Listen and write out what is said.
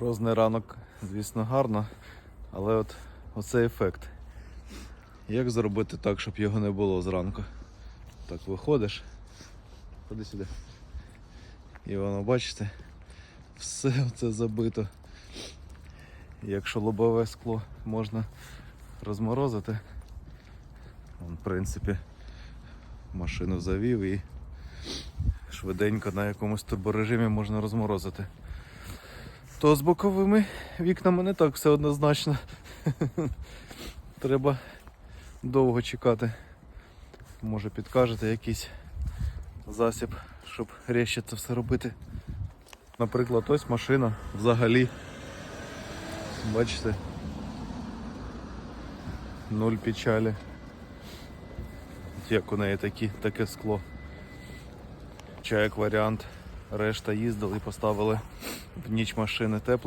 Морозний ранок, звісно, гарно, але от оцей ефект. Як зробити так, щоб його не було зранку? Так виходиш. Ходи сюди. І воно, бачите, все це забито. Якщо лобове скло можна розморозити, он, в принципі, машину завів і швиденько на якомусь турборежимі можна розморозити. То з боковими вікнами не так все однозначно. Треба довго чекати. Може підкажете якийсь засіб, щоб ріще це все робити. Наприклад, ось машина взагалі. Бачите? Нуль печалі. Як у неї такі, таке скло. Чи як варіант, решта їздили і поставили в ніч машини тепло.